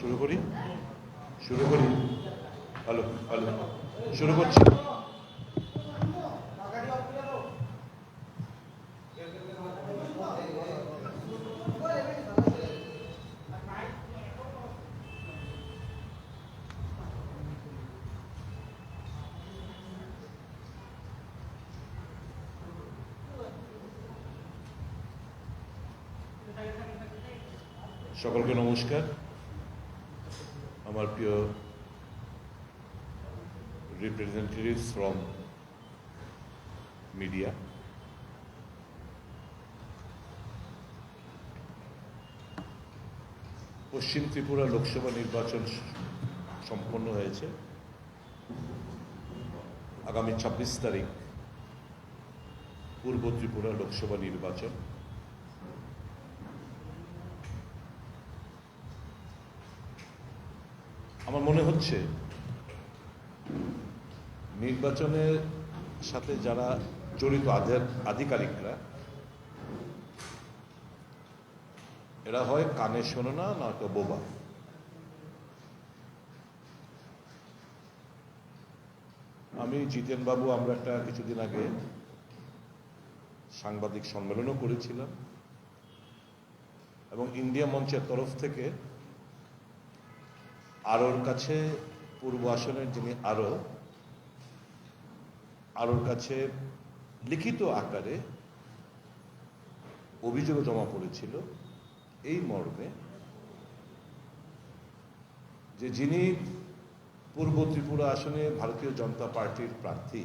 শুরু করি? শুরু করি? Hello hello. শুরু করছি। সকলকে নমস্কার। আমার প্রিয় রিপ্রেজেন্টেটিভস ফ্রম মিডিয়া পশ্চিম ত্রিপুরা লোকসভা নির্বাচন সম্পন্ন হয়েছে। আগামী ছাব্বিশ তারিখ পূর্ব ত্রিপুরা লোকসভা নির্বাচন। আমার মনে হচ্ছে নির্বাচনের সাথে যারা জড়িত আধে- আধিকারিকরা, এরা হয় কানে শোনে না নয়তো বোবা। আমি জিতেন বাবু আমরা একটা কিছুদিন আগে সাংবাদিক সম্মেলনও করেছিলাম এবং ইন্ডিয়া মঞ্চের তরফ থেকে আরোর কাছে, পূর্ব আসনের যিনি আরও, আরোর কাছে লিখিত আকারে অভিযোগ জমা পড়েছিল এই মর্মে যে যিনি পূর্ব ত্রিপুরা আসনে ভারতীয় জনতা পার্টির প্রার্থী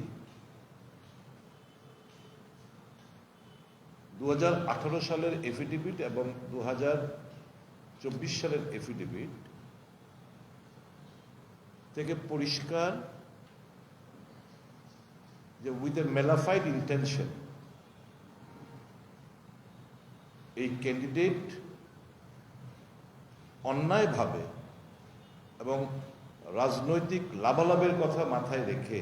দু হাজার আঠারো সালের এফিডেভিট এবং দু হাজার চব্বিশ সালের এফিডেভিট থেকে পরিষ্কার যে উইথ এ মেলাফাইড ইন্টেনশন এই ক্যান্ডিডেট অন্যায়ভাবে এবং রাজনৈতিক লাভালাভের কথা মাথায় রেখে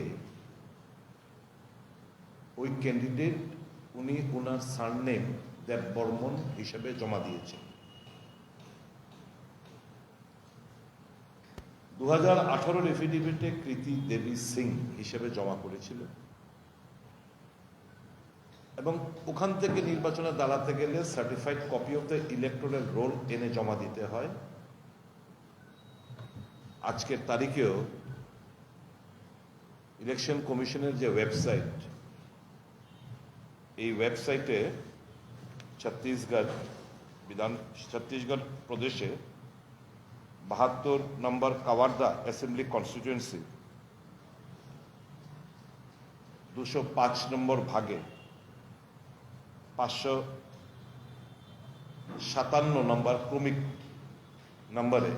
ওই ক্যান্ডিডেট উনি ওনার সারনেম দেব বর্মন হিসেবে জমা দিয়েছেন। দু হাজার আঠারোর এফিডেভিটে কৃতি দেবী সিং হিসেবে জমা করেছিল। এবং ওখান থেকে নির্বাচনে দাঁড়াতে গেলে certified copy of the electoral roll এনে জমা দিতে হয়। আজকের তারিখেও ইলেকশন কমিশনের যে ওয়েবসাইট এই ওয়েবসাইটে ছত্তিশগড় বিধান, ছত্তিশগড় প্রদেশে বাহাত্তর নম্বর কাওয়ারদা অ্যাসেম্বলি কনস্টিটিউয়েন্সি। দুশো পাঁচ নম্বর ভাগে। পাঁচশো সাতান্ন নম্বর ক্রমিক নম্বরে।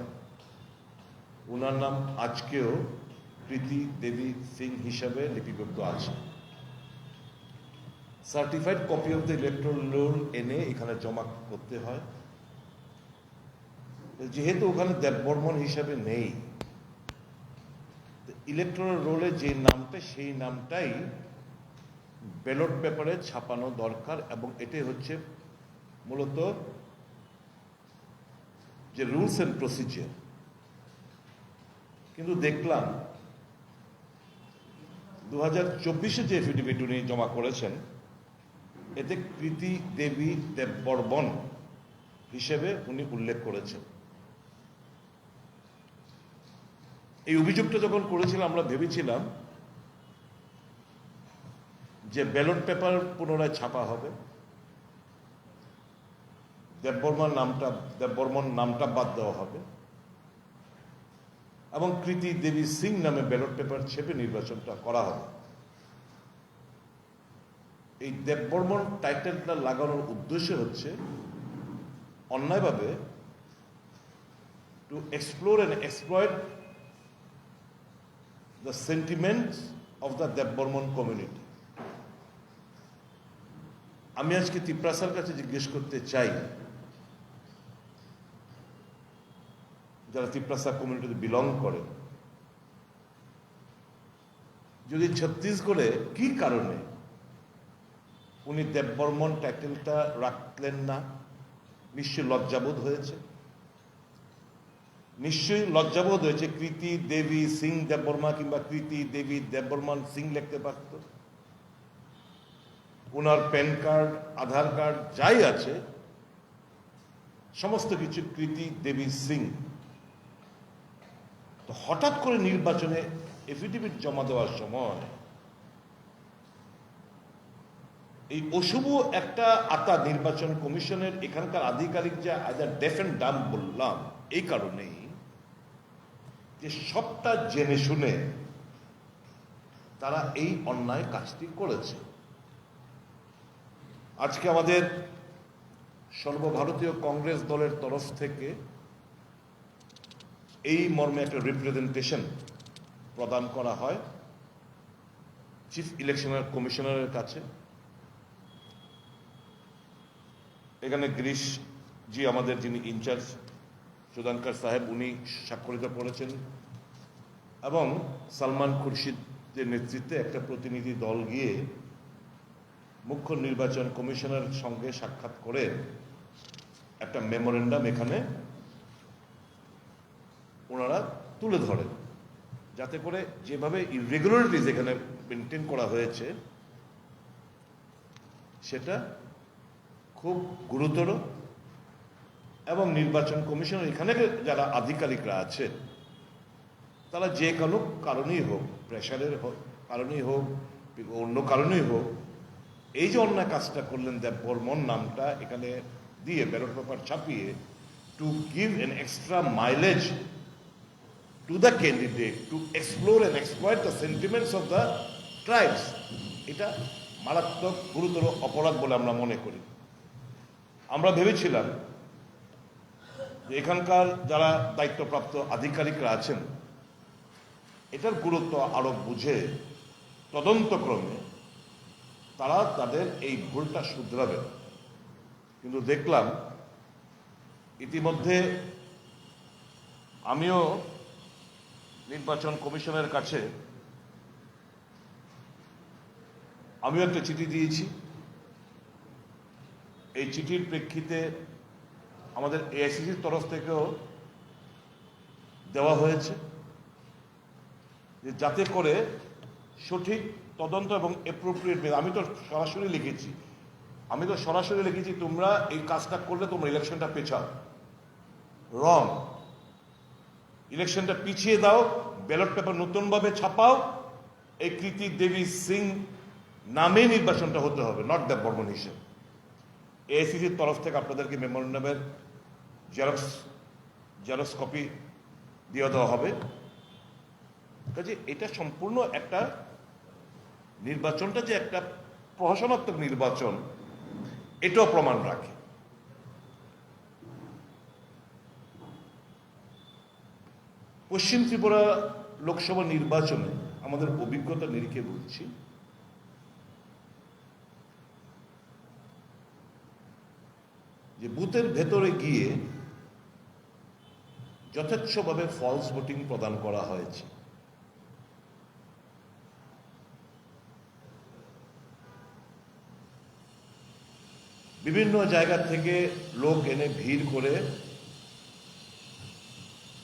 ওনার নাম আজকেও প্রীতি দেবী সিং হিসাবে লিপিবদ্ধ আছে। Certified copy of the electoral roll এনে এখানে জমা করতে হয়। যেহেতু ওখানে দেববর্মন হিসাবে নেই ইলেকট্রাল রোলে যে নামটা, সেই নামটাই ব্যালট পেপারে ছাপানো দরকার এবং এটাই হচ্ছে মূলত যে রুলস এন্ড প্রসিজিয়ার কিন্তু দেখলাম দু হাজার চব্বিশে যে এফিডেভিট উনি জমা করেছেন, এতে কৃতি দেবী দেববর্মন হিসেবে উনি উল্লেখ করেছেন। এই অভিযোগটা যখন করেছিলাম, আমরা ভেবেছিলাম যে ব্যালট পেপার পুনরায় ছাপা হবে। দেববর্মার নামটা দেববর্মন নামটা বাদ দেওয়া হবে। এবং কৃতি দেবী সিং নামে ব্যালট পেপার ছেপে নির্বাচনটা করা হবে। এই দেববর্মন টাইটেলটা লাগানোর উদ্দেশ্য হচ্ছে অন্যায়ভাবে to explore and exploit the sentiments of the Debbarman community আমি আজকে তিপ্রাসার কাছে জিজ্ঞেস করতে চাই, যারা তিপ্রাসা কমিউনিটিতে বিলং করে, যদি ছত্তিশগড়ে কি কারণে উনি দেববর্মন টাইটেলটা রাখলেন না? নিশ্চয় লজ্জাবোধ হয়েছে? নিশ্চয়ই লজ্জাবোধ হয়েছে। কৃতি, দেবী, সিং, দেববর্মা কিংবা কৃতি, দেবী, দেববর্মান, সিং লিখতে পারত। ওনার প্যান কার্ড, আধার কার্ড যাই আছে, সমস্ত কিছু কৃতি, দেবী, সিং। তো হঠাৎ করে নির্বাচনে এফিডেভিট জমা দেওয়ার সময় এই অশুভ একটা আতা নির্বাচন কমিশনের এখানকার আধিকারিক যে আদার ডেফ অ্যান্ড ডাম বললাম, এই কারণেই যে সবটা জেনে শুনে তারা এই অন্যায় কাজটি করেছে। আজকে আমাদের সর্বভারতীয় কংগ্রেস দলের তরফ থেকে এই মর্মে একটা রিপ্রেজেন্টেশন প্রদান করা হয় চিফ ইলেকশনের কমিশনারের কাছে। এখানে গিরিশ জি আমাদের যিনি ইনচার্জ সুদানকার সাহেব উনি স্বাক্ষরিত করেছেন। এবং সালমান খুরশিদের নেতৃত্বে একটা প্রতিনিধি দল গিয়ে মুখ্য নির্বাচন কমিশনের সঙ্গে সাক্ষাৎ করে একটা মেমোরেন্ডাম এখানে ওনারা তুলে ধরেন। যাতে করে যেভাবে ইরেগুলারিটিস এখানে মেনটেন করা হয়েছে, সেটা খুব গুরুতর এবং নির্বাচন কমিশনের এখানে যারা আধিকারিকরা আছে তারা যে কোনো কারণেই হোক, প্রেশারের হোক, কারণেই হোক, অন্য কারণেই হোক, এই যে অন্যায় কাজটা করলেন দেব বর্মন নামটা, এখানে দিয়ে ব্যালট পেপার ছাপিয়ে to give an extra mileage to the candidate to explore and exploit the sentiments of the tribes এটা মারাত্মক গুরুতর অপরাধ বলে আমরা মনে করি। আমরা ভেবেছিলাম যে এখানকার যারা দায়িত্বপ্রাপ্ত আধিকারিকরা আছেন, এটার গুরুত্ব আরও বুঝে তদন্তক্রমে তারা তাদের এই ভুলটা শুধরাবেন। কিন্তু দেখলাম, ইতিমধ্যে আমিও নির্বাচন কমিশনের কাছে আমিও একটা চিঠি দিয়েছি। এই চিঠির প্রেক্ষিতে আমাদের এআইসিসির তরফ থেকেও দেওয়া হয়েছে যে যাতে করে সঠিক তদন্ত এবং এপ্রোপ্রিয়েট আমি তো সরাসরি লিখেছি। আমি তো সরাসরি লিখেছি, তোমরা এই কাজটা করলে তোমরা ইলেকশনটা পেছাও। রং ইলেকশনটা পিছিয়ে দাও ব্যালট পেপার নতুনভাবে ছাপাও, এই কৃতি দেবী সিং নামে নির্বাচনটা হতে হবে নট দ্য বর্মন হিসেবে এআইসিসির তরফ থেকে আপনাদেরকে মেমোরেন্ডামের জেরক্স জেরক্স কপি দিয়ে দেওয়া হবে। কাজে এটা সম্পূর্ণ একটা নির্বাচনটা যে একটা প্রহসনাত্মক নির্বাচন, এটাও প্রমাণ রাখে। পশ্চিম ত্রিপুরা লোকসভা নির্বাচনে আমাদের অভিজ্ঞতা নিরিখে বলছি, যে বুথের ভেতরে গিয়ে যথেচ্ছভাবে ফলস ভোটিং প্রদান করা হয়েছে। বিভিন্ন জায়গা থেকে লোক এনে ভিড় করে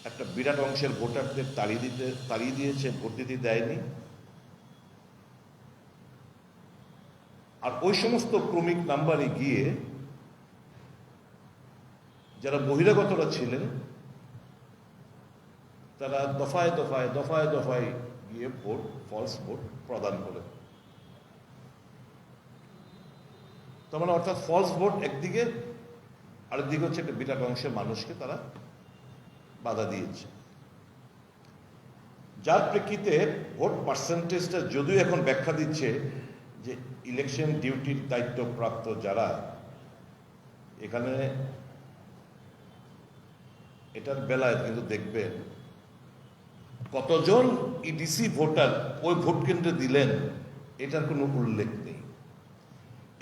একটা বিরাট অংশের ভোটারদের তাড়িয়ে দিতে, তাড়িয়ে দিয়েছে, ভোট দিতে দেয়নি। আর ওই সমস্ত ক্রমিক নাম্বারে গিয়ে যারা বহিরাগতরা ছিলেন তারা দফায় দফায় দফায় দফায় গিয়ে ভোট ফলস ভোট প্রদান করে। তার মানে অর্থাৎ ফলস ভোট একদিকে, আরেকদিকে হচ্ছে একটা বিরাট অংশের মানুষকে তারা বাধা দিয়েছে। যার প্রেক্ষিতে ভোট পার্সেন্টেজটা যদিও এখন ব্যাখ্যা দিচ্ছে যে ইলেকশন ডিউটির দায়িত্বপ্রাপ্ত যারা, এখানে এটার বেলায় কিন্তু দেখবেন কতজন ইডিসি ভোটার ওই ভোট কেন্দ্রে দিলেন, এটার কোনো উল্লেখ নেই।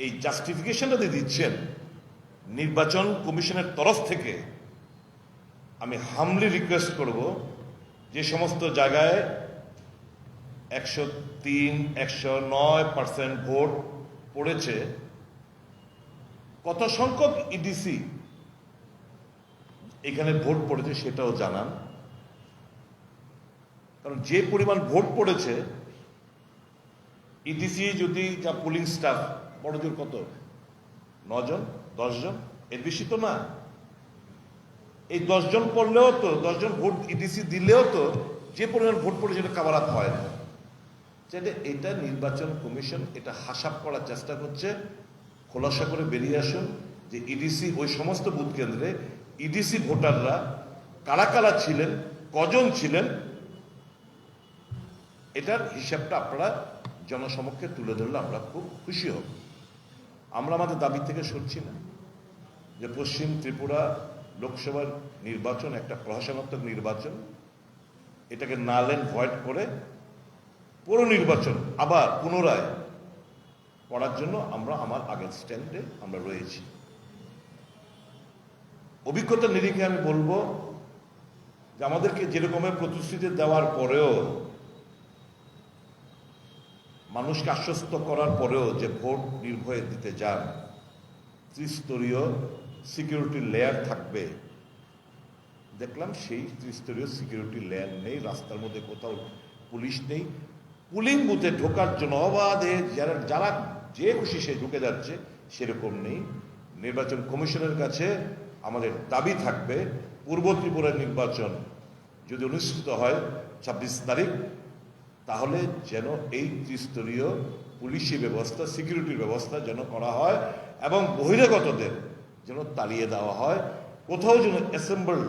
এই জাস্টিফিকেশনটা দিয়ে দিচ্ছেন, নির্বাচন কমিশনের তরফ থেকে আমি হামলি রিকোয়েস্ট করব যে সমস্ত জায়গায় একশো তিন, একশো নয় পার্সেন্ট ভোট পড়েছে। কত সংখ্যক ইডিসি এখানে ভোট পড়েছে সেটাও জানান। কারণ যে পরিমাণ ভোট পড়েছে ইডিসি যদি যা পুলিং স্টাফ বড় জোর কত? নজন? দশজন? এর বেশি তো না। এই দশজন পড়লেও তো, দশজন ভোট ইডিসি দিলেও তো, যে পরিমাণ ভোট পড়ে সেটা কাভার আপ হয় না। সেটা এটা নির্বাচন কমিশন এটা হাসাব করার চেষ্টা করছে। খোলাসা করে বেরিয়ে আসুন যে ইডিসি ওই সমস্ত বুথ কেন্দ্রে ইডিসি ভোটাররা কারা কারা ছিলেন, কজন ছিলেন এটার হিসাবটা আপনারা জনসমক্ষে তুলে ধরলে আমরা খুব খুশি হব। আমরা আমাদের দাবি থেকে সরছি না যে পশ্চিম ত্রিপুরা লোকসভার নির্বাচন একটা প্রশাসনাত্মক নির্বাচন, এটাকে নাল অ্যান্ড ভয়েড করে পৌর নির্বাচন আবার পুনরায় করার জন্য আমরা আমার আগের স্ট্যান্ডে আমরা রয়েছি। অভিজ্ঞতার নিরিখে আমি বলব যে আমাদেরকে যেরকমের প্রতিশ্রুতি দেওয়ার পরেও মানুষকে আশ্বস্ত করার পরেও যে ভোট নির্ভয়ে দিতে যান, ত্রিস্তরীয় সিকিউরিটি লেয়ার থাকবে। দেখলাম সেই ত্রিস্তরীয় সিকিউরিটি লেয়ার নেই, রাস্তার মধ্যে কোথাও পুলিশ নেই। পুলিং বুথে ঢোকার জন্য অবাধে যারা যারা যে খুশি সে ঢুকে যাচ্ছে, সেরকম নেই। নির্বাচন কমিশনের কাছে আমাদের দাবি থাকবে, পূর্ব ত্রিপুরার নির্বাচন যদি অনুষ্ঠিত হয়, ছাব্বিশ তারিখ তাহলে যেন এই ত্রিস্তরীয় পুলিশি ব্যবস্থা, সিকিউরিটির ব্যবস্থা যেন করা হয় এবং বহিরাগতদের যেন তাড়িয়ে দেওয়া হয়, কোথাও যেন অ্যাসেম্বল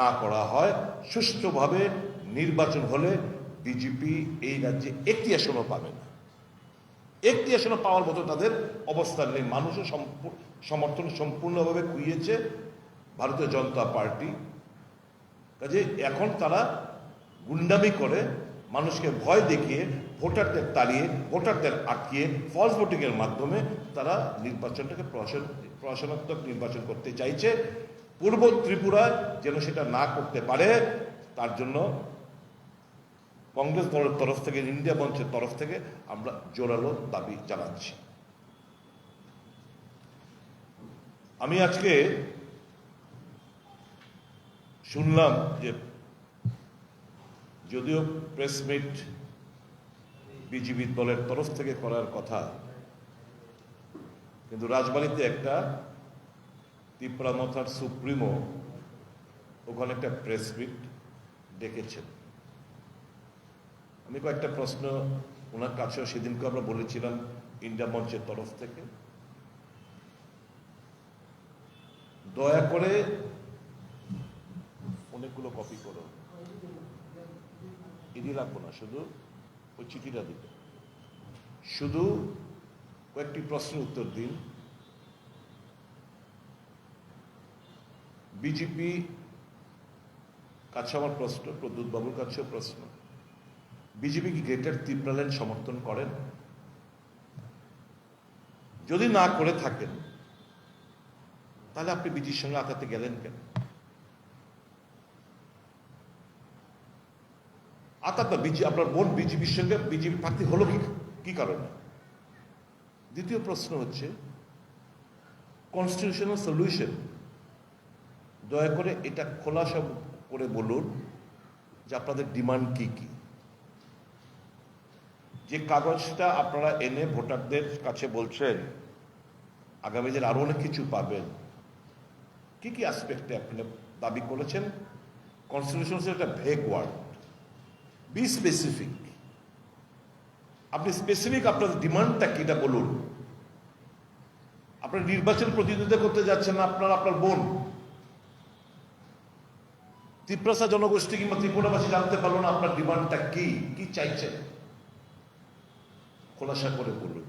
না করা হয়, সুষ্ঠুভাবে নির্বাচন হলে বিজেপি এই রাজ্যে একটি আসনও পাবে না। একটি আসনও পাওয়ার মতো তাদের অবস্থান নেই। মানুষও সমর্থন সম্পূর্ণভাবে কুইয়েছে ভারতীয় জনতা পার্টি। কাজে এখন তারা গুন্ডামি করে মানুষকে ভয় দেখিয়ে, ভোটারদের তাড়িয়ে, ভোটারদের আটকিয়ে ফলস ভোটিং এর মাধ্যমে তারা নির্বাচনটাকে প্রশাসন প্রশাসনাত্মক নির্বাচন করতে চাইছে। পূর্ব ত্রিপুরায় যেন সেটা না করতে পারে, তার জন্য কংগ্রেস দলের তরফ থেকে, ইন্ডিয়া মঞ্চের তরফ থেকে আমরা জোরালো দাবি জানাচ্ছি। আমি আজকে শুনলাম যে যদিও প্রেস মিট বিজিবি দলের তরফ থেকে করার কথা, কিন্তু রাজবাড়িতে একটা তিপ্রামথার সুপ্রিমো ওখানে একটা প্রেস মিট ডেকেছেন। আমি কয়েকটা প্রশ্ন ওনার কাছেও সেদিনকে আমরা বলেছিলাম ইন্ডিয়া মঞ্চের তরফ থেকে। দয়া করে অনেকগুলো কপি করো ইডি রাখব না, শুধু ওই চিঠিটা দিতে শুধু কয়েকটি প্রশ্নের উত্তর দিন। বিজেপি কাছে আমার প্রশ্ন প্রদ্যুৎ বাবুর কাছেও প্রশ্ন। বিজেপি কি গ্রেটার ত্রিপুরাল্যান্ড সমর্থন করেন? যদি না করে থাকেন, তাহলে আপনি বিজির সঙ্গে আঁকাতে গেলেন কেন? না বিজে, আপনার বোন বিজেপির সঙ্গে বিজেপি প্রার্থী হলো কি? কি কারণে? দ্বিতীয় প্রশ্ন হচ্ছে কনস্টিটিউশনাল সলিউশন দয়া করে এটা খোলাসা করে বলুন যে আপনাদের ডিমান্ড কি কি। যে কাগজটা আপনারা এনে ভোটারদের কাছে বলছেন, আগামী দিন আরও অনেক কিছু পাবেন, কি কি অ্যাসপেক্টে আপনি দাবি করেছেন? কনস্টিটিউশন একটা ভেগ ওয়ার্ড বি স্পেসিফিক আপনি স্পেসিফিক আপনার ডিমান্ডটা কি এটা বলুন। আপনার নির্বাচন প্রতিদ্বন্দ্বিতা করতে যাচ্ছেন আপনার আপনার বোন। ত্রিপ্রাসা জনগোষ্ঠী কিংবা ত্রিপুরাবাসী জানতে পারল না আপনার ডিমান্ডটা কি কি চাইছেন খোলাসা করে বলুন।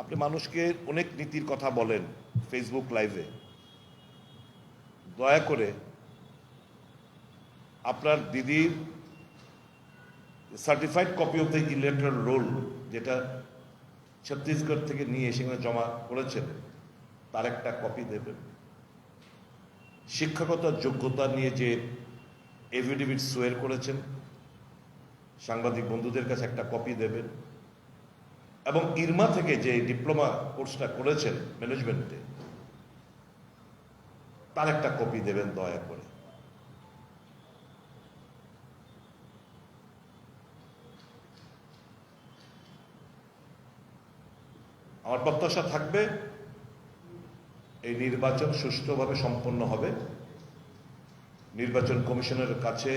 আপনি মানুষকে অনেক নীতির কথা বলেন ফেসবুক লাইভে দয়া করে আপনার দিদির certified copy of the electoral roll যেটা ছত্তিশগড় থেকে নিয়ে সেখানে জমা করেছেন, তার একটা কপি দেবেন। শিক্ষাগত যোগ্যতা নিয়ে যে এফিডেভিট সোয়ের করেছেন, সাংবাদিক বন্ধুদের কাছে একটা কপি দেবেন। এবং ইরমা থেকে যে ডিপ্লোমা কোর্সটা করেছেন ম্যানেজমেন্টে তার একটা কপি দেবেন দয়া করে। আমার প্রত্যাশা থাকবে এই নির্বাচন সুষ্ঠুভাবে সম্পন্ন হবে। নির্বাচন কমিশনের কাছে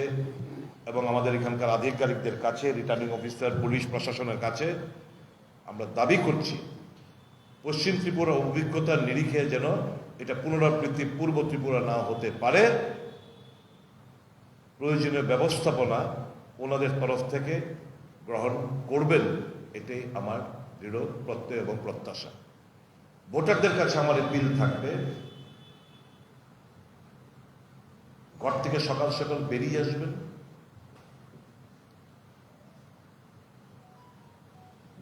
এবং আমাদের এখানকার আধিকারিকদের কাছে, রিটার্নিং অফিসার, পুলিশ প্রশাসনের কাছে আমরা দাবি করছি, পশ্চিম ত্রিপুরা অভিজ্ঞতার নিরিখে যেন এটা পুনরাবৃত্তি পূর্ব ত্রিপুরা না হতে পারে। প্রয়োজনীয় ব্যবস্থাপনা ওনাদের তরফ থেকে গ্রহণ করবেন, এটাই আমার দৃঢ়, প্রত্যয় এবং প্রত্যাশা। ভোটারদের কাছে আমার বিল থাকবে, ঘর থেকে সকাল সকাল বেরিয়ে আসবেন।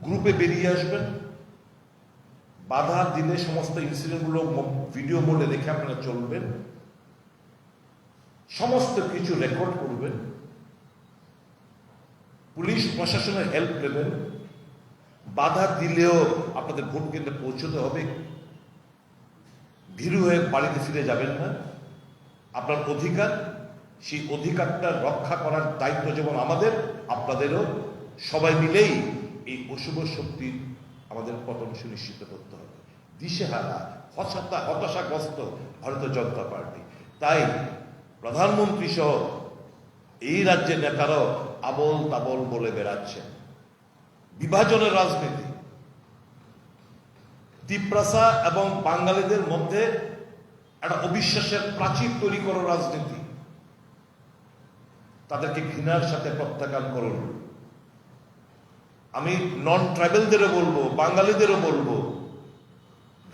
গ্রুপে বেরিয়ে আসবেন। বাধা দিলে সমস্ত ইনসিডেন্টগুলো ভিডিও মোডে দেখে আপনারা চলবেন। সমস্ত কিছু রেকর্ড করবেন। পুলিশ, প্রশাসনের হেল্প নেবেন। বাধা দিলেও আপনাদের ভোট কেন্দ্রে পৌঁছতে হবে। ভীরু হয়ে বাড়িতে ফিরে যাবেন না। আপনার অধিকার, সেই অধিকারটা রক্ষা করার দায়িত্ব যেমন আমাদের, আপনাদেরও, সবাই মিলেই এই অশুভ শক্তির আমাদের পতন সুনিশ্চিত করতে হবে। দিশেহারা, হতাশা, হতাশাগ্রস্ত ভারতীয় জনতা পার্টি। তাই প্রধানমন্ত্রী সহ এই রাজ্যের নেতারাও আবল তাবল বলে বেড়াচ্ছেন। বিভাজনের রাজনীতি। তিপ্রাসা এবং বাঙালিদের মধ্যে একটা অবিশ্বাসের প্রাচীর তৈরি করার রাজনীতি। তাদেরকে ঘৃণার সাথে প্রত্যাখ্যান করুন। আমি নন ট্রাইবেলদেরও বলব, বাঙালিদেরও বলব,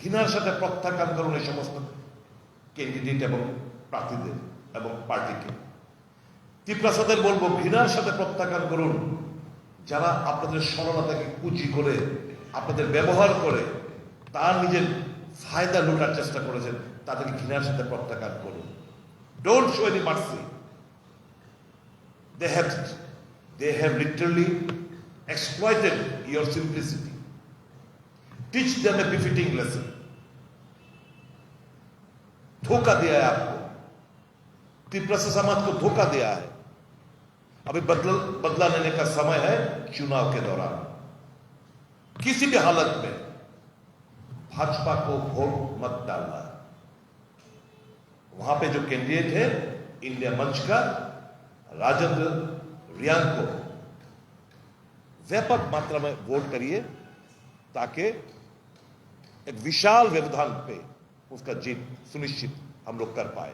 ঘৃণার সাথে প্রত্যাখ্যান করুন এই সমস্ত ক্যান্ডিডেট এবং প্রার্থীদের এবং পার্টিকে। তিপ্রাসাদের বলব, ঘৃণার সাথে প্রত্যাখ্যান করুন। যারা আপনাদের সরলতাকে পুঁজি করে আপনাদের ব্যবহার করে তার নিজের ফায়দা লুটার চেষ্টা করেছেন তাদেরকে ঘৃণার সাথে প্রত্যাখ্যান করুন don't show any mercy they have they have literally exploited your simplicity teach them a befitting lesson धोखा दिया है आपको तिप्रसा समाज को धोखा दिया है अभी बदल बदला लेने का समय है चुनाव के दौरान। किसी भी हालत में भाजपा को वोट मत डालना। वहाँ पे जो कैंडिडेट है, इंडिया मंच का राजेंद्र रियांग को व्यापक मात्रा में वोट करिए, ताकि एक विशाल व्यवधान पे उसका जीत सुनिश्चित हम लोग कर पाए।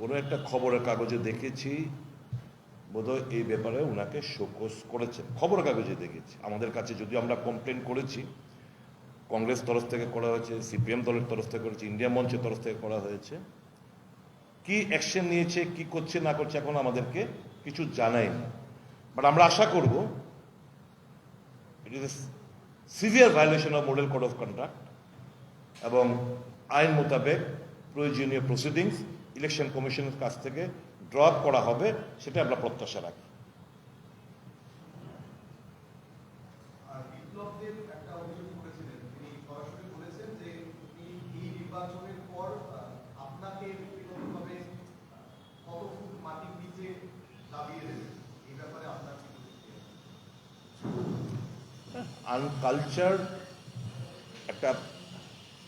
কোনো একটা খবরের কাগজে দেখেছি, বোধহয় এই ব্যাপারে ওনাকে শোকস করেছেন। খবরের কাগজে দেখেছি। আমাদের কাছে যদিও আমরা কমপ্লেন করেছি, কংগ্রেস তরফ থেকে করা হয়েছে, সিপিএম দলের তরফ থেকে করেছে ইন্ডিয়া মঞ্চের তরফ থেকে করা হয়েছে, কি অ্যাকশন নিয়েছে, কি করছে, না করছে, এখন আমাদেরকে কিছু জানাই না বাট আমরা আশা করব it is severe violation of model code of conduct এবং আইন মোতাবেক প্রয়োজনীয় প্রসিডিংস ইলেকশন কমিশনের কাছ থেকে ড্রপ করা হবে সেটা আমরা প্রত্যাশা রাখি? আনকালচার একটা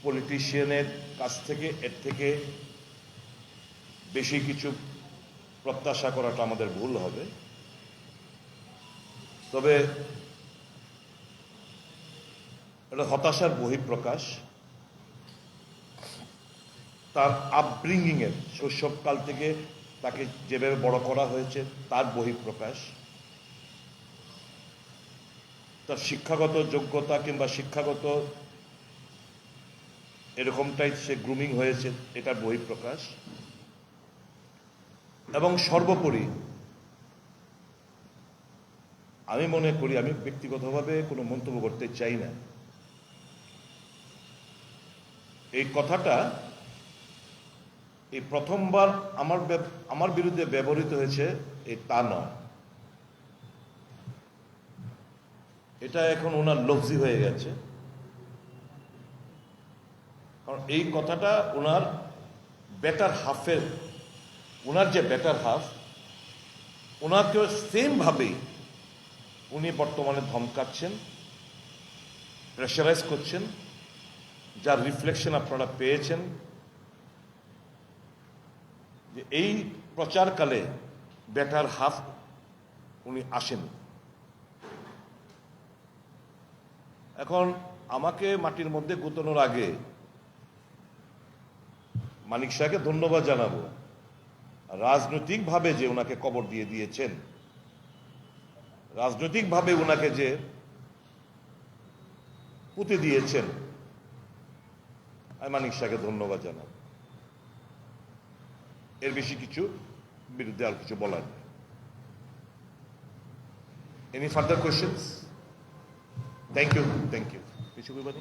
পলিটিশিয়ানের কাছ থেকে এর থেকে বেশি কিছু প্রত্যাশা করাটা আমাদের ভুল হবে। তবে এটা হতাশার বহিঃপ্রকাশ। তার আপব্রিঙ্গিংয়ের শৈশবকাল থেকে তাকে যেভাবে বড় করা হয়েছে, তার বহিঃপ্রকাশ। তার শিক্ষাগত যোগ্যতা কিংবা শিক্ষাগত এরকমটাই সে গ্রুমিং হয়েছে, এটার বহিঃপ্রকাশ। এবং সর্বোপরি, আমি মনে করি, আমি ব্যক্তিগতভাবে কোনো মন্তব্য করতে চাই না। এই কথাটা এই প্রথমবার আমার আমার বিরুদ্ধে ব্যবহৃত হয়েছে এই তা নয়। এটা এখন ওনার লফজি হয়ে গেছে। কারণ এই কথাটা ওনার বেটার হাফের ওনার যে বেটার হাফ ওনাকেও সেমভাবেই উনি বর্তমানে ধমকাচ্ছেন প্রেশারাইজ করছেন, যার রিফ্লেকশন আপনারা পেয়েছেন। যে এই প্রচারকালে বেটার হাফ উনি আসেন। এখন আমাকে মাটির মধ্যে গুতানোর আগে মানিক শাহকে ধন্যবাদ জানাব। রাজনৈতিকভাবে যে ওনাকে কবর দিয়ে দিয়েছেন, রাজনৈতিকভাবে ওনাকে যে পুঁতে দিয়েছেন, আমি মানিক শাহকে ধন্যবাদ জানাব এর বেশি কিছু বিরুদ্ধে আর কিছু বলার নেই। Any further questions thank you thank you কিছু বলবেন